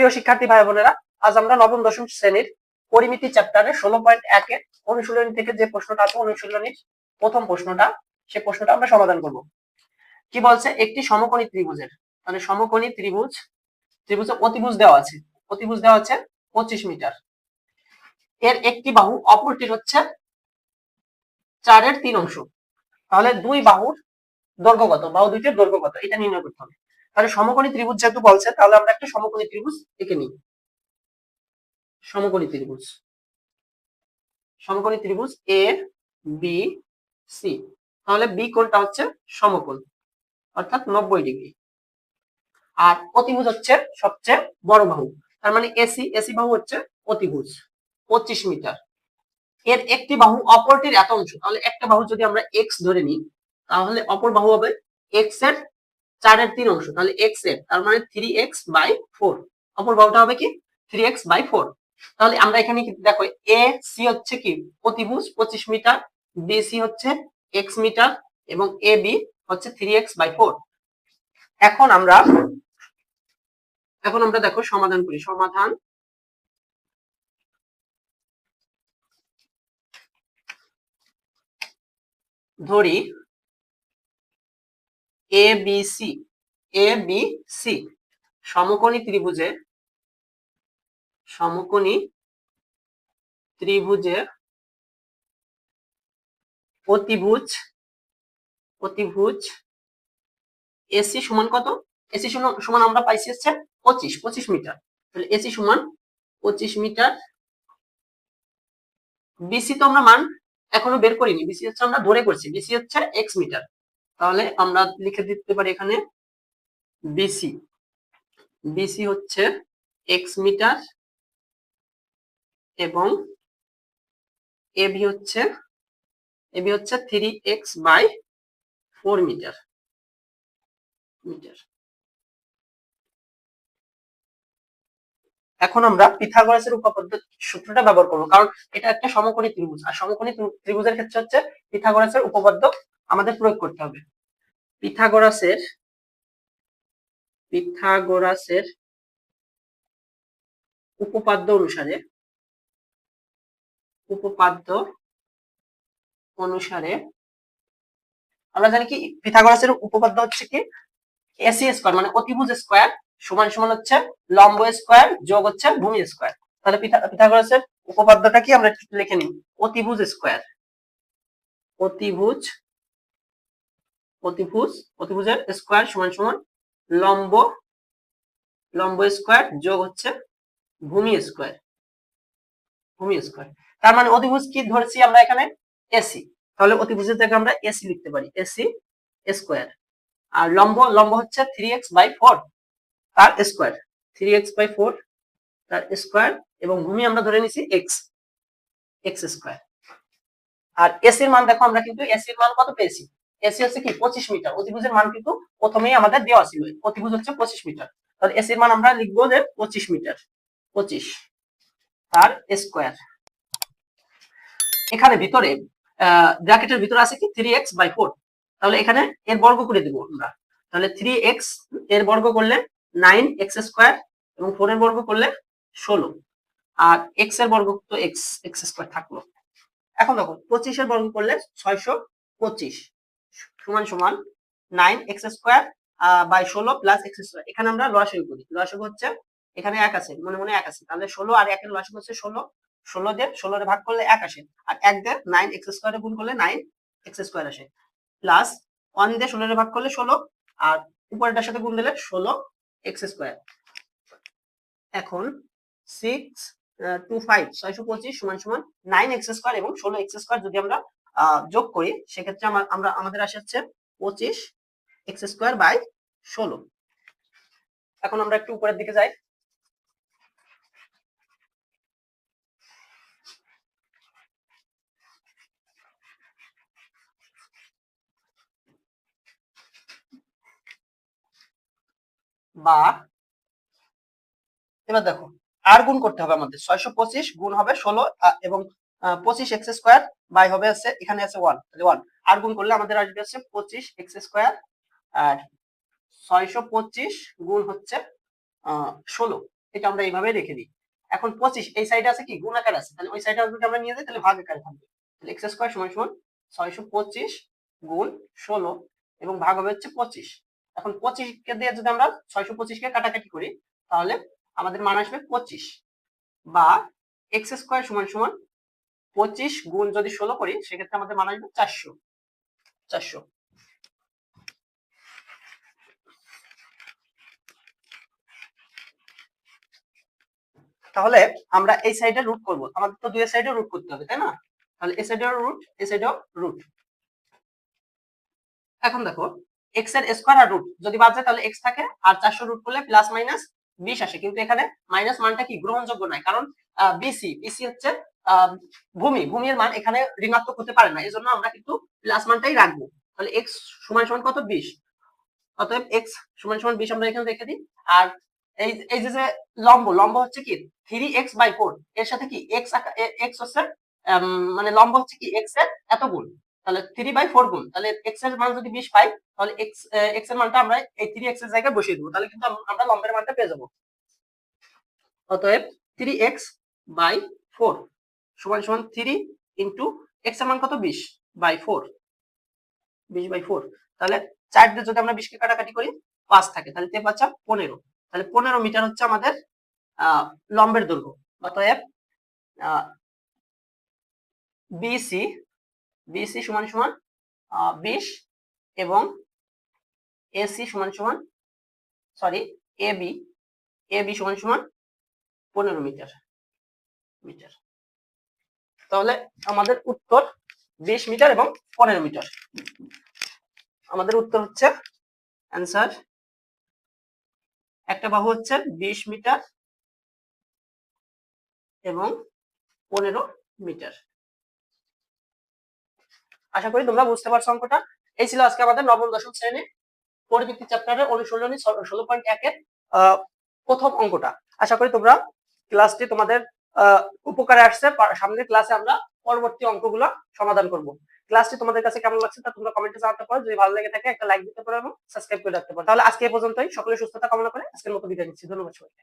প্রিয় শিক্ষার্থী ভাই বোনেরা, আজ আমরা নবম, দশম শ্রেণির পরিমিতি চ্যাপ্টারে ষোলো পয়েন্ট একে অনুশীলনী থেকে যে প্রশ্নটা আছে, অনুশীলনীর প্রথম প্রশ্নটা, সে প্রশ্নটা আমরা সমাধান করব। কি বলছে? একটি সমকোণী ত্রিভুজের মানে সমকোণী ত্রিভুজ, ত্রিভুজে অতিভুজ দেওয়া আছে। অতিভুজ দেওয়া আছে পঁচিশ মিটার। এর একটি বাহু অপরটির হচ্ছে চারের তিন অংশ। তাহলে দুই বাহুর দৈর্ঘ্য কত বাহু দুইটির দৈর্ঘ্য কত এটা নির্ণয় করতে হবে। তাহলে সমকোণী ত্রিভুজ যেহেতু বলছে তাহলে আমরা একটা সমকোণী ত্রিভুজ এঁকে নিই। সমকোণী ত্রিভুজ। সমকোণী ত্রিভুজ এ বি সি তাহলে বি কোণটা হচ্ছে সমকোণ, অর্থাৎ নব্বই ডিগ্রি। আর অতিভুজ হচ্ছে সবচেয়ে বড় বাহু। তার মানে এসি এসি বাহু হচ্ছে অতিভুজ, পঁচিশ মিটার। এর একটি বাহু অপরটির এত অংশ। তাহলে একটা বাহু যদি আমরা এক্স ধরে নিই, তাহলে অপর বাহু হবে এক্সের চারের তিন অংশ, তাহলে এর, তার মানে থ্রি এক্স বাই ফোর অপর বাহুটা হবে কি? থ্রি এক্স বাই ফোর তাহলে আমরা এখানে দেখো হচ্ছে কি? প্রতিভুজ পঁচিশ মিটার হচ্ছে মিটার, এবং হচ্ছে থ্রি এক্স বাই ফোর এখন আমরা এখন আমরা দেখো সমাধান করি। সমাধান। ধরি এ বি সমকোণী ত্রিভুজে সমকোণী ত্রিভুজে অতিভুজ অতিভুজ। এসি সমান কত? এসি সমান আমরা পাইছি হচ্ছে পঁচিশ পঁচিশ মিটার। তাহলে এসি সমান পঁচিশ মিটার। বিসি তো আমরা মান এখনও বের করিনি। বিসি হচ্ছে আমরা ধরে করছি। বিসি হচ্ছে এক্স মিটার। তাহলে আমরা লিখে দিতে পারি এখানে বিসি বিসি হচ্ছে এক্স মিটার এবং এবি হচ্ছে এবি হচ্ছে three X by four metre metre এখন আমরা পিথাগোরাসের উপপাদ্য সূত্রটা ব্যবহার করব, কারণ এটা একটা সমকোণী ত্রিভুজ, আর সমকোণী ত্রিভুজের ক্ষেত্রে হচ্ছে পিথাগোরাসের উপপাদ্য আমাদের প্রয়োগ করতে হবে। পিথাগোরাসের পিথাগোরাসের উপপাদ্য অনুসারে উপপাদ্য অনুসারে, আমরা জানি কি, পিথাগোরাসের উপপাদ্য হচ্ছে কি এসি স্কোয়ার মানে অতিভুজ স্কোয়ার সমান সমান হচ্ছে লম্ব স্কোয়ার যোগ হচ্ছে ভূমি স্কোয়ার তাহলে পিথাগোরাসের উপপাদ্যটা কি, আমরা লিখে নিই, অতিভুজ স্কোয়ার অতিভুজ অতিভুজ, অতিভুজের স্কোয়ার সমান সমান লম্ব লম্ব স্কোয়ার যোগ হচ্ছে ভূমি স্কোয়ার ভূমি স্কোয়ার তার মানে অতিভুজ কি ধরেছি আমরা এখানে? এসি তাহলে অতিভুজের জায়গায় আমরা এসি লিখতে পারি এসি স্কোয়ার আর লম্ব লম্ব হচ্ছে থ্রি এক্স বাই ফোর তার square three X by four তার স্কোয়ার এবং ভূমি আমরা ধরে নিছি এক্স এক্স স্কোয়ার আর এসির মান দেখো, আমরা কিন্তু এসির মান কত পেয়েছি? এসি হচ্ছে কি, পঁচিশ মিটার। অতিভুজের মান কিন্তু প্রথমেই আমাদের দেওয়া ছিল। অতিভুজ হচ্ছে পঁচিশ মিটার। তাহলে এসির মান আমরা লিখব যে পঁচিশ মিটার। পঁচিশ তার স্কোয়ার এখানে ভিতরে ব্র্যাকেটের ভিতরে আছে কি থ্রি এক্স বাই ফোর তাহলে এখানে এর বর্গ করে দিব আমরা। তাহলে থ্রি এক্সের বর্গ করলে নাইন এক্স স্কোয়ার এবং ফোর এর বর্গ করলে ষোলো। আর এক্সের বর্গ তো এক্স এক্স স্কোয়ার থাকল। এখন দেখো, পঁচিশের বর্গ করলে ছয়শো পঁচিশ। সমান সমান নাইন এক্স স্কোয়ার বাই ষোলো প্লাস এক্স স্কোয়ার এখানে আমরা লসাগু করি। লসাগু হচ্ছে এখানে এক আছে, মনে মনে এক আছে। তাহলে ষোলো আর একের লসাগু হচ্ছে ষোলো। ষোলো দিয়ে ষোলোরে ভাগ করলে এক আসে। আর এক দিয়ে নাইন এক্স স্কোয়ারে গুণ করলে নাইন এক্স স্কোয়ার আসে। প্লাস ওয়ান দিয়ে ষোলোরে ভাগ করলে ষোলো, আর উপরেরটার সাথে গুণ দিলে ষোলো এক্স স্কোয়ার এখন সিক্স টু ফাইভ ছয়শো পঁচিশ সমান সমান নাইন এক্স স্কোয়ার এবং ষোলো এক্স স্কোয়ার যদি আমরা যোগ করি, সেক্ষেত্রে আমরা আমাদের আসে হচ্ছে পঁচিশ এক্স স্কোয়ার বাই ষোলো। এখন আমরা একটু উপরের দিকে যাই। বা এবার দেখো, আর গুণ করতে হবে আমাদের। ছয়শো পঁচিশ গুণ হবে ষোলো এবং পঁচিশ এক্স স্কোয়ার বাই হবে আছে এখানে আছে ওয়ান তাহলে ওয়ান আর গুণ করলে আমাদের আসবে হচ্ছে পঁচিশ এক্স স্কোয়ার, আর ছয়শো পঁচিশ গুণ হচ্ছে ষোলো। এটা আমরা এইভাবে রেখে দিই। এখন পঁচিশ, এই সাইডে আছে কি? গুণ আকার আছে। তাহলে ওই সাইডে যদি আমরা নিয়ে যাই, তাহলে ভাগ আকারে থাকবে। তাহলে এক্স স্কোয়ার সমান সমান ছয়শো পঁচিশ গুণ ষোলো, এবং ভাগ হবে হচ্ছে পঁচিশ। এখন পঁচিশকে দিয়ে যদি আমরা ছয়শো পঁচিশকে কাটাকাটি করি, তাহলে আমাদের মান আসবে পঁচিশ, বা এক্স স্কোয়ার সমান সমান পঁচিশ গুণ যদি ষোলো করি, সেক্ষেত্রে আমাদের মান আসবে চারশো। চারশো। তাহলে আমরা এই সাইডে রুট করব। আমাদের তো দুই সাইডে রুট করতে হবে, তাই না? তাহলে এই সাইডেও রুট রুট এখন দেখো এক্সের স্কোয়ার আর রুট যদি বাদ যায়, তাহলে এক্স থাকে, আর চারশো রুট করলে প্লাস মাইনাস বিশ আসে। কিন্তু এখানে মাইনাস মানটা কি? গ্রহণযোগ্য নয়। কারণ বিসি বিসি হচ্ছে ভূমি ভূমির মান এখানে ঋণাত্মক হতে পারে না। এই জন্য আমরা কিন্তু প্লাস মানটাই রাখব। তাহলে এক্স সমান সমান কত? বিশ। অতএব এক্স সমান সমান বিশ আমরা এখানে রেখে দিই। আর এই এই যে লম্ব লম্ব হচ্ছে কি? থ্রি এক্স বাই ফোর এর সাথে কি? এক্স এক্স হচ্ছে মানে লম্ব হচ্ছে কি? এক্সের এত গুণ। তাহলে থ্রি বাই ফোর গুণ। তাহলে এক্সের মান যদি বিশ পাই, তাহলে এক্স এক্সের মানটা আমরা এই থ্রি এক্সের জায়গায় বসিয়ে দেবো। তাহলে কিন্তু আমরা লম্বের মানটা পেয়ে যাব। অতএব থ্রি এক্স বাই ফোর সমান সমান থ্রি ইন্টু এক্সের মান কত? বিশ বাই ফোর বিশ বাই ফোর তাহলে চার দিয়ে যদি আমরা বিশকে কাটাকাটি করি, পাঁচ থাকে। তাহলে তে পাঁচা পনেরো। তাহলে পনেরো মিটার হচ্ছে আমাদের লম্বের দৈর্ঘ্য। অতএব বিসি বিসি সমান সমান বিশ এবং এসি সমান সমান sorry A B A B সমান সমান পনেরো মিটার মিটার। তাহলে আমাদের উত্তর বিশ মিটার এবং পনেরো মিটার। আমাদের উত্তর হচ্ছে অ্যান্সার একটা বাহু হচ্ছে বিশ মিটার এবং পনেরো মিটার। আশা করি তোমরা বুঝতে পারছ অঙ্কটা। এই ছিল আজকে আমাদের নবম, দশম শ্রেণি পরিবৃত্তি চ্যাপ্টারের অনুশীলনী ষোলো পয়েন্ট একের প্রথম অঙ্কটা। আশা করি তোমরা ক্লাসটি তোমাদের উপকারে আসছে সামনে সামনের ক্লাসে আমরা পরবর্তী অঙ্কগুলো সমাধান করব। ক্লাসটি তোমাদের কাছে কেমন লাগছে তা তোমরা কমেন্টে জানাতে পারো। যদি ভালো লেগে থাকে, একটা লাইক দিতে পারো এবং সাবস্ক্রাইব করে রাখতে পারো। তাহলে আজকে এই পর্যন্তই। সকলে সুস্থতা কামনা করে আজকের মতো বিদায় নিচ্ছি। ধন্যবাদ সবাইকে।